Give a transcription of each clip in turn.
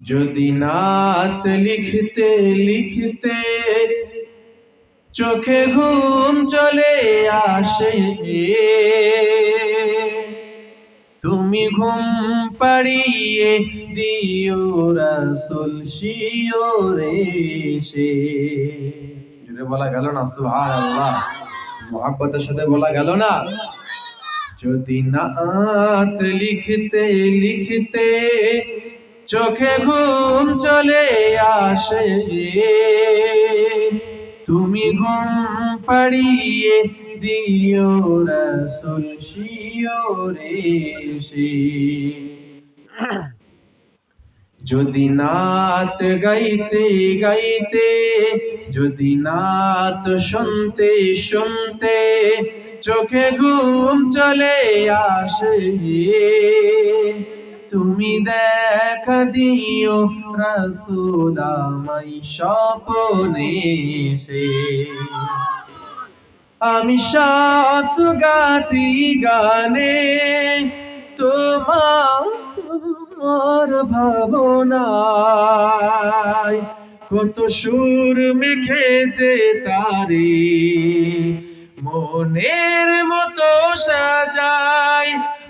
যদি নাত লিখতে লিখতে চোখে ঘুম চলে আসে, তুমি ঘুম পাড়িয়ে দিও রাসুল শিওরে সে জুড়ে বলা গেল না, সুবহানাল্লাহ। মোহাব্বতের সাথে বলা গেল না। যদি নাত লিখতে লিখতে চোখে ঘুম চলে আসে। তুমি ঘুম পাড়িয়ে দিও রসুল শিওরে সে যদি নাত গাইতে গাইতে, যদি নাত শুনতে শুনতে চোখে ঘুম চলে আসে। তুমি দেখা দিও রসুল স্বপনে সে আমি সাত গাতি গানে তোমার ভাবনায় কত সুর মেখেছে তারি, মনের মতো সাজাই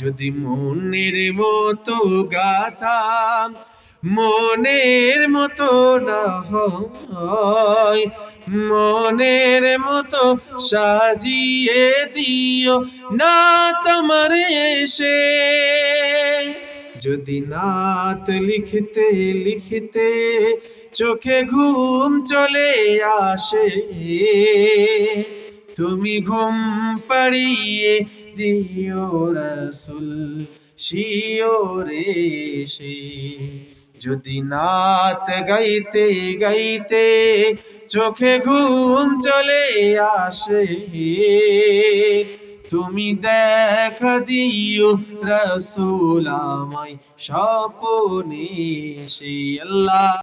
যদি মনের মতো গাথা মনের মতো না হয়, মনের মতো সাজিয়ে দিও না তোমার এসে। যদি নাত লিখতে লিখতে চোখে ঘুম চলে আসে, তুমি ঘুম পাড়িয়ে দিও রসুল, শিওরে সে যদি নাত গাইতে গাইতে চোখে ঘুম চলে আসে, তুমি দেখা দিও রসুল আমায় স্বপনে সে আল্লাহ